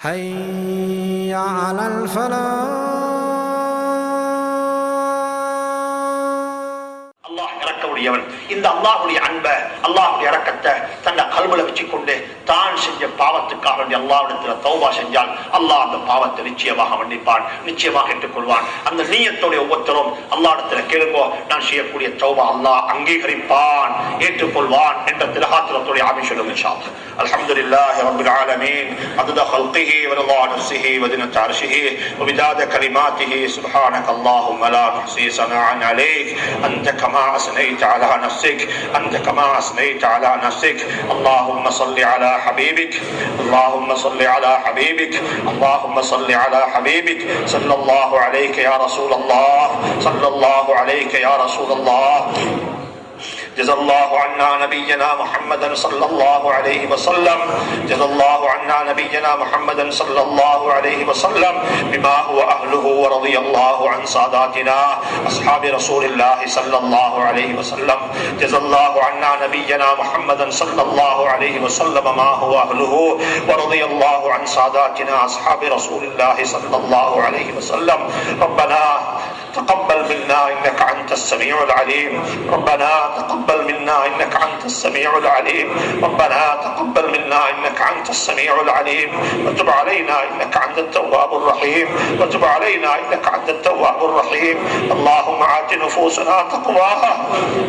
حي على الفلاح அல்லாஹ் இறக்கவுடையவன் இந்த அல்லாஹ்வுடைய அன்பை அல்லாஹ்வுடைய இறக்கத்தை தன்னை கல்வில வச்சுக்கொண்டு தான் செஞ்ச பாவத்துக்காக வேண்டிய அல்லாஹ்விடத்துல தௌபா செஞ்சால் அல்லாஹ் அந்த பாவத்தை நிச்சயமாக மன்னிப்பான் நிச்சயமாக ஏற்றுக்கொள்வான் அந்த நீயத்தோடைய ஒவ்வொருத்தரும் அல்லாஹ்விடத்துல கேளுங்கோ நான் செய்யக்கூடிய தௌபா அல்லாஹ் அங்கீகரிப்பான் ஏற்றுக்கொள்வான் என்ற திலகாத்திரத்துடைய ஆமிஷம் இன்ஷா அல்லாஹ். அல்ஹம்துலில்லாஹி ரப்பில் ஆலமீன் عدد خلقه ورضا نفسه وزنة عرشه ومداد كلماته سبحانك اللهم لا نحصي ثناء عليك أنت كما أثنيت على نفسك أنت كما أثنيت على نفسك اللهم صل على حبيبك. اللهم صل على حبيبك. اللهم صل على حبيبك. صلى الله عليك يا رسول الله. صلى الله عليك يا رسول الله. جزا اللہ عنا نبینا محمد صلی اللہ علیہ وسلم. جزا اللہ عنا نبینا محمد صلی اللہ علیہ وسلم. بما هو اهله ورضي الله عن ساداتنا. اصحاب رسول الله صلى الله عليه وسلم. جزا الله عنا نبينا محمد صلى الله عليه وسلم. ما هو اهله ورضي الله عن ساداتنا. اصحاب رسول الله صلى الله عليه وسلم. ربنا تقبل منا إنك أنت السميع العليم. ربنا تقبل منا إنك أنت السميع العليم. ربنا تقبل منا إنك أنت السميع العليم. وتب علينا إنك أنت التواب الرحيم. وتب علينا إنك أنت التواب الرحيم. اللهم آت نفوسنا تقواها.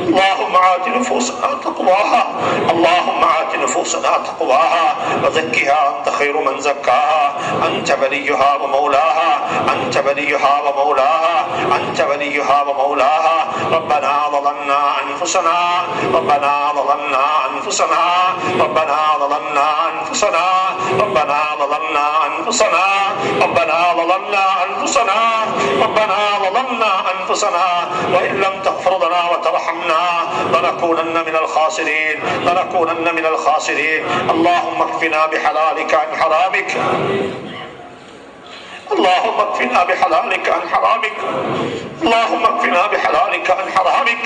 اللهم آت نفوسنا تقواها. اللهم آت نفوسنا تقواها. وزكها أنت خير من زكاها. أنت وليها ومولاها. أنت وليها ومولاها. أنت وليها ومولاها ربنا ظلمنا أنفسنا ربنا ظلمنا أنفسنا ربنا ظلمنا أنفسنا ربنا ظلمنا أنفسنا ربنا ظلمنا أنفسنا ربنا ظلمنا أنفسنا وإن لم تغفر لنا وترحمنا لنكونن من الخاسرين لنكونن من الخاسرين. اللهم اكفنا بحلالك عن حرامك. اللهم اكفنا بحلالك عن حرامك اللهم اكفنا بحلالك عن حرامك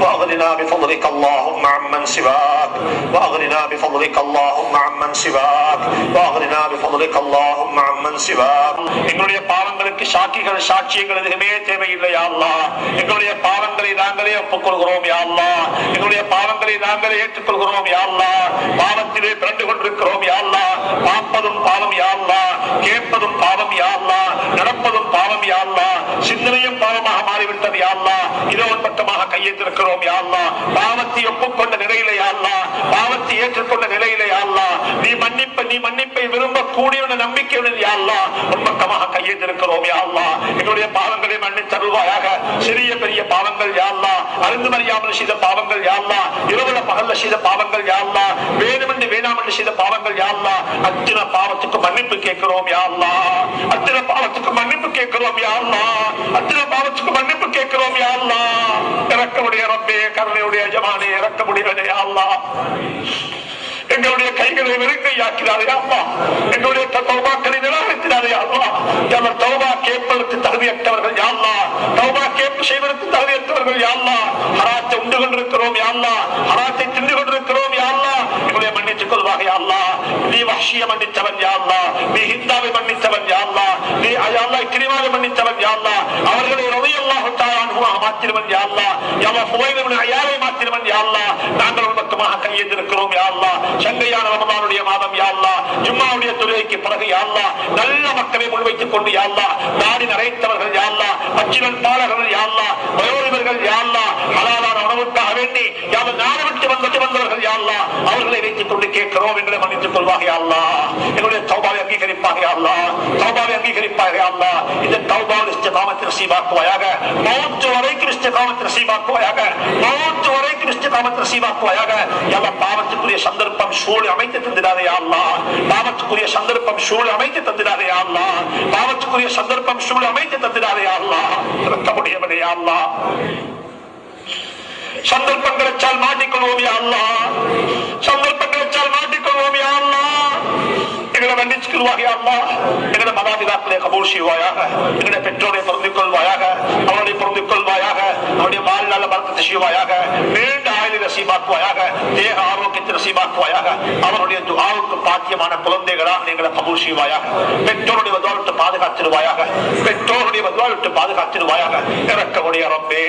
واغننا بفضلك اللهم عمن سواك واغننا بفضلك اللهم عمن سواك واغننا بفضلك اللهم عمن سواك எங்களுடைய பாவங்களுக்கு சாட்சிகள் சாட்சியங்கள் எதுவுமே தேவையில்லை யா அல்லாஹ் எங்களுடைய பாவங்களை நாங்களே ஒப்புக்கொள்கிறோம் யா எங்களுடைய பாவங்களை நாங்களே ஏற்றுக்கொள்கிறோம் யாழ்லா பாவத்திலே பிறண்டு கொண்டிருக்கிறோம் யா பார்ப்பதும் பாவம் யாழ்லா கேட்பதும் பாவம் யாழ்லா நடப்பதும் பாவம் யா சிந்தனையும் பாவமாக மாறிவிட்டது யா இதோ பட்டமாக கையெழுத்திருக்கிறோம் யாழ்லா பாவத்தை ஒப்புக்கொண்ட நிலையில யாழ்லா பாவத்தை ஏற்றுக்கொண்ட நிலையில யாழ்லா நீ மன்னிப்ப நீ மன்னிப்பை விரும்ப கூடிய நம்பிக்கையுடன் யாழ்லா அல்லாஹ் உண்மக்கமாக கையெழுத்திருக்கிறோம் யா எங்களுடைய பாவங்களை மன்னித்தருள்வாயாக சிறிய பெரிய பாவங்கள் யாழ்லா அருந்துமறியாமல் செய்த பாவங்கள் யா இரவுல பகல்ல செய்த பாவங்கள் யா வேணுமென்று வேணாமென்று செய்த பாவங்கள் யா அத்தனை பாவத்துக்கு மன்னிப்பு கேட்கிறோம் யா அத்தனை பாவத்துக்கு மன்னிப்பு கேட்கிறோம் யா அத்தனை பாவத்துக்கு மன்னிப்பு கேட்கிறோம் யா இறக்கமுடைய ரப்பே கருணையுடைய ஜமானே இறக்கமுடியவனே யா எங்களுடைய கைகளை வெறுங்கையாக்கிறாரே அம்மா எங்களுடைய தத்துவம் யாழ்லா ஹராத்தை உண்டு கொண்டிருக்கிறோம் யாழ்லா ஹராத்தை தின்று கொண்டிருக்கிறோம் யாழ்லா எங்களுடைய மன்னித்துக் கொள்வாக யாழ்லா நீ வஹ்ஷிய மன்னித்தவன் யாழ்லா நீ ஹிந்தாவை மன்னித்தவன் யாழ்லா நீ அயால்லா கிரிமாவை மன்னித்தவன் யாழ்லா அவர்களை ரவியல்லாஹு தாலானுவாக மாற்றினவன் யாழ்லா யவ புவைனவன் அயாவை மாற்றினவன் யாழ்லா நாங்கள் ஒரு கையெழுந்திருக்கிறோம் யாழ்லா சங்கையான ரமதானுடைய மாதம் யாழ்லா ஜும்மாவுடைய துறைக்கு பிறகு யாழ்லா நல்ல மக்களை முன்வைத்துக் கொண்டு யாழ்லா நாடி நரைத்தவர்கள் யாழ்லா பச்சிலன் பாலர்கள் யாழ்லா வயோதிபர்கள் யாழ்லா ஹலாலான உணவுக்காக வேண்டி நாடு விட்டு வந்து வந்தவர்கள் யாழ்லா அவர்களை வைத்துக் கொண்டு கேட்கிறோம். என்று மன்னித்துக் கொள்வாக யாழ்லா எங்களுடைய தௌபாவை அங்கீகரிப்பாக யாழ்லா தௌபாவை அங்கீகரிப்பாக யாழ்லா இந்த தௌபாவில் இஸ்திகாமத்தை நசீபாக்குவாயாக மௌத்து வரைக்கும் இஸ்திகாமத்தை நசீபாக்குவாயாக மௌத்து வரைக்கும் இஸ்திகாமத்தை நசீபாக்குவாயாக யாவ பாவத்துக்குரிய சந்தர்ப்பம் சூழ் அமைத்து தந்திராதே அல்லா பாவத்துக்குரிய சந்தர்ப்பம் சூழ் அமைத்து தந்திராதே அல்லா பாவத்துக்குரிய சந்தர்ப்பம் சூழ் அமைத்து தந்திராதே அல்லா இறக்க முடியவனே அல்லா சந்தர்ப்பங்கள் வச்சால் மாட்டிக்கொள்வோம் யா அல்லா சந்தர்ப்பங்கள் வச்சால் மாட்டிக்கொள்வோம் யா அல்லா எங்களை மன்னிச்சுக்கொள்வாக யா அல்லா எங்களை மதாபிதாக்களை கபூல் செய்வாயாக எங்களை பெற்றோரை பொருந்திக் கொள்வாயாக அவருடைய பொருந்திக் கொள்வாயாக அவருடைய வாழ்நாள பலத்தை செய்வாயாக நீண்ட ஆயுள் நசீபாக்குவாயாக தேக ஆரோக்கியத்தை நசீபாக்குவாயாக அவருடைய துஆவுக்கு பாத்தியமான குழந்தைகளாக நீங்களை கபூல் செய்வாயாக பெற்றோருடைய வதுவா பாதுகாத்திருவாயாக பெற்றோருடைய வதுவா பாதுகாத்திருவாயாக. இறக்கமுடைய ரப்பே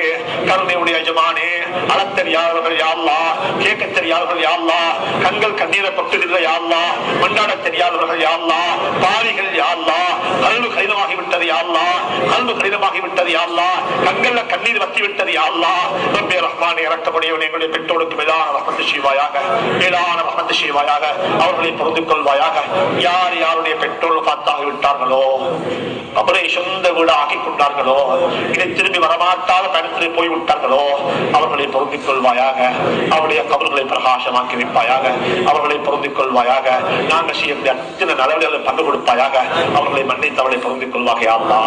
கருணையுடைய எஜமானே அளத்தெரியாதவர்கள் யாழ்லா கேட்க தெரியாதவர்கள் யாழ்லா கண்கள் கண்ணீரை பட்டுதில்லை யாழ்லா மண்டாட தெரியாதவர்கள் யாழ்லா பாவிகள் யாழ்லா கல்வு கடினமாகிவிட்டது யாழ்லா கல்வு கடினமாகிவிட்டது யாழ்லா கண்கள்ல கண்ணீர் வத்திவிட்டது யாழ்லா ரப்பே ரஹ்மான் இறக்கமுடையவன் எங்களுடைய பெற்றோருக்கு மேலான வசந்த செய்வாயாக மேலான வசந்த செய்வாயாக அவர்களை பொருந்து கொள்வாயாக. யார் யாருடைய பெற்றோர்கள் பார்த்தாகி விட்டார்களோ அவரை சொந்த வீடு ஆக்கிக் கொண்டார்களோ இதை திரும்பி வரமாட்டால் பயணத்தில் போய் விட்டார்களோ பொருந்திக் கொள்வாயாக அவருடைய கபல்களை பிரகாசமாக்கி வைப்பாயாக அவர்களை பொருந்திக் கொள்வாயாக நாங்கள் செய்யக்கூடிய அத்தனை நடவடிக்கைகளை பங்கு கொடுப்பாயாக. அவர்களை மன்னித்தவளை பொருந்திக் கொள்வாக யாழ்லா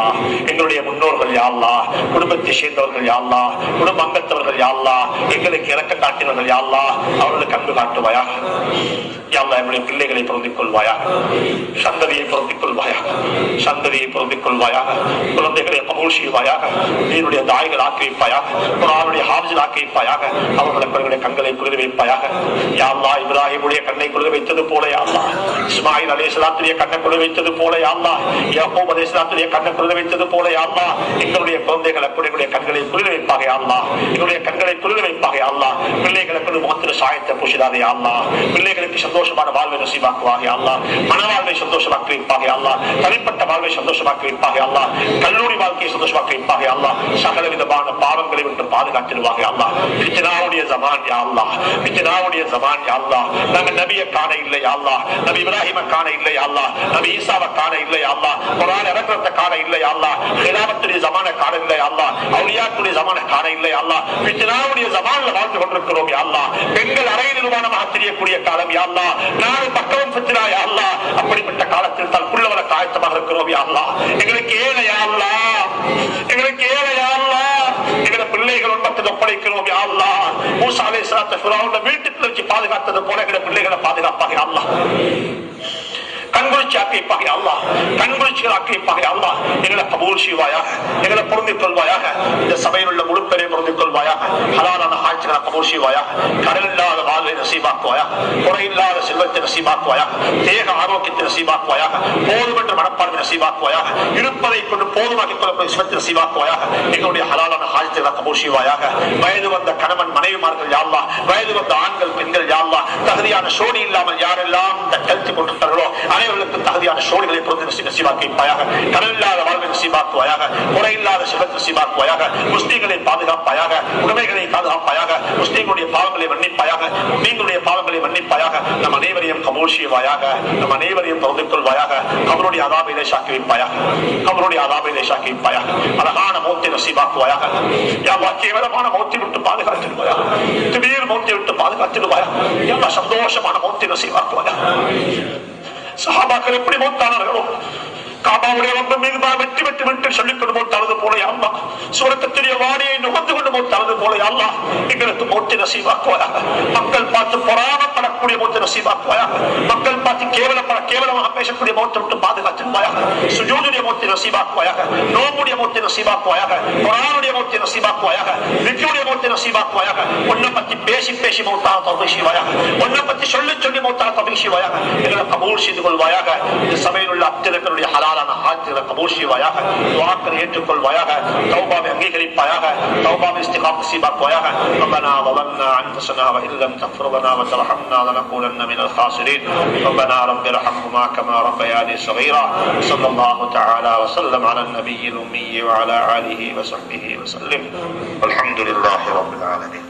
எங்களுடைய முன்னோர்கள் யாழ்லா குடும்பத்தை சேர்ந்தவர்கள் யாழ்லா குடும்ப அங்கத்தவர்கள் யாழ்லா எங்களுக்கு இறக்க காட்டினவர்கள் யாழ்லா அவர்களுக்கு அன்பு காட்டுவாயாக. யாழ்லா என்னுடைய பிள்ளைகளை பொருந்திக் கொள்வாயாக சந்ததியை பொருந்திக் கொள்வாயாக சந்ததியை பொருந்திக் கொள்வாயாக குழந்தைகளை கபூல் செய்வாயாக. நீருடைய தாய்கள் ஆக்கி வைப்பாயாக குரானுடைய ஹாஃபிஸ் ஆக்கி வைப்பாயாக வைப்பாயாக அவர்களுடைய கண்களை குளிர வைப்பாயாக. யாழ்லா இப்ராஹிமுடைய கண்ணை குளிர வைத்தது போல யாழ்லா இஸ்மாயில் அலேஸ்லாத்துடைய கண்ணை குளிர வைத்தது போல யாழ்லா யாக்கோப் அலேஸ்லாத்துடைய கண்ணை குளிர வைத்தது போல யாழ்லா எங்களுடைய குழந்தைகள் எங்களுடைய கண்களை குளிர வைப்பாக யாழ்லா எங்களுடைய கண்களை குளிர வைப்பாக யாழ்லா பிள்ளைகளுக்கு முகத்தில் சாயத்தை பூசிடாதே யாழ்லா பிள்ளைகளுக்கு சந்தோஷமான வாழ்வை நசீபாக்குவாக யாழ்லா மனவாழ்வை சந்தோஷமாக்கி வைப்பாக அல்லா தனிப்பட்ட வாழ்வை சந்தோஷமாக்கி வைப்பாக அல்லா கல்லூரி வாழ்க்கையை சந்தோஷமாக்கி வைப்பாக அல்லா சகல விதமான பாவங்களை விட்டு பாதுகாத்திடுவாக அல்லா பித்தனாவுடைய ஜமான் யாழ்லா பித்தனாவுடைய ஜமான் யாழ்லா நாங்க நபிய காண இல்லை யாழ்லா நபி இப்ராஹிம காண இல்லை யாழ்லா நபி ஈசாவை காண இல்லை யாழ்லா குரான் இறக்கிறத காண இல்லை யாழ்லா ஹிலாபத்துடைய ஜமான காண இல்லை யாழ்லா அவுளியாத்துடைய ஜமான காண இல்லை யாழ்லா பித்தனாவுடைய ஜமான்ல வாழ்ந்து கொண்டிருக்கிறோம் யாழ்லா பெண்கள் அரை நிர்வாணமாக தெரியக்கூடிய காலம் யாழ்லா நாலு பக்கம் பித்தினா யாழ்லா அப்படிப்பட்ட காலத்தில் தான் புள்ளவர காயத்தமாக இருக்கிறோம் யாழ்லா எங்களுக்கு ஏழை யாழ்லா எங்களுக்கு ஏழை யாழ்லா எங்களை பிள்ளைகள் பக்கத்தில் ஒப்படைக்கிறோம் யாழ்லா மூசா அலை சலாத்த ஃபிரௌன வீட்டுக்குள்ள வச்சு பாதுகாத்தது போல எங்களை பிள்ளைகளை பாதுகாப்பாக அல்லா கண்குளிச்சு ஆக்கிப்பாக அல்லா கண்குளிச்சுகள் ஆக்கிப்பாக அல்லா எங்களை கபூல் செய்வாயாக எங்களை பொருந்திக் கொள்வாயாக இந்த சபையில் உள்ள முழு பேரை பொருந்திக் கொள்வாயாக. ஹலாலான ஆட்சிகளை கபூல் செய்வாயாக கடல் இல்லாத வாழ்வை நசீபாக்குவாயாக குறையில்லாத செல்வத்தை நசீபாக்குவாயா? தேக ஆரோக்கியத்தை நசீபாக்குவாயா? போதும் மனப்பான்மை நசீபாக்குவாயா? இருப்பதை கொண்டு போதுமாக்கிக் கொள்ளக்கூடிய சிவத்தை நசீபாக்குவாயாக எங்களுடைய ஹலாலான ஹாஜத்தை கபூல் செய்வாயாக வயது வந்த கணவன் மனைவிமார்கள் யாழ்லா வயது வந்த ஆண்கள் பெண்கள் யாழ்லா தகுதியான சோடி இல்லாமல் யாரெல்லாம் இந்த கழுத்து கொண்டிருந்தார்களோ அனைவர்களுக்கும் தகுதியான சோழிகளை பொறுத்து நசி கடல் இல்லாத வாழ்வை நசிவாக்குவாயாக குறையில்லாத சிவத்தை நசிவாக்குவாயாக முஸ்லீம்களை பாதுகாப்பாயாக உடைமைகளை பாதுகாப்பாயாக முஸ்லீம்களுடைய பாவங்களை மன்னிப்பாயாக நீங்களுடைய பாவங்களை மன்னிப்பாயாக நம் அனைவரையும் கபூல் செய்வாயாக நம் அனைவரையும் தொடர்ந்து கொள்வாயாக கபருடைய அதாபை லேசாக்கி வைப்பாயாக கபருடைய அதாபை லேசாக்கி வைப்பாயாக அழகான மௌத்தை நசிவாக்குவாயாக யாவா கேவலமான மௌத்தை விட்டு பாதுகாத்திடுவாயாக திடீர் மௌத்தை விட்டு பாதுகாத்திடுவாயாக எல்லா சந்தோஷமான மௌத்தை நசிவாக்குவாயாக சஹாபாக்கள் எப்படி மூத்தானார்களோ? காபாவுடைய ரொம்ப மீது வெற்றி வெற்றி வெற்றி சொல்லிக் கொண்டு மூத்தானது போல அல்லா சுரத்தத்துடைய வாடியை நுகர்ந்து கொண்டு மூத்தானது போல அல்லா எங்களுக்கு மௌத்தி நசீவாக்குவாயாக மக்கள் பார்த்து பொறாமப்படக்கூடிய மௌத்தி நசீவாக்குவாயாக மக்கள் பார்த்து கேவலப்பட கேவலமாக பேசக்கூடிய மௌத்தை விட்டு பாதுகாத்திருப்பாயாக சுஜோதுடைய மௌத்தி நசீவாக்குவாயாக நோம்புடைய மௌத்தி நசீவாக்குவாயாக குரானுடைய மௌத்தி நசீவாக்குவாயாக விக்கியுடைய மௌத்தி நசீவாக்குவாயாக பேசி பேசி மௌத்தான தொகை செய்வாயாக உன்னை பத்தி சொல்லி சொல்லி மௌத்தான தொகை செய்வாயாக எங்களை கபூல் செய்து கொள்வாயாக இந்த சபையில் உள்ள அத்திரக்களுடைய ஹலாலான ஆட்சிகளை கபூல் செய்வாயாக துவாக்களை ஏற்றுக்கொள்வாயாக தௌபாவை அங்கீகரிப்பாயாக தௌபாவை இஸ்திகாம் நசீபாக்குவாயாக ربنا ظلمنا انفسنا وان لم تغفر لنا وترحمنا لنكونن من الخاسرين ربنا رب ارحمهما كما ربياني صغيرا صلى الله تعالى وسلم على النبي الامي وعلى اله وصحبه وسلم والحمد لله رب العالمين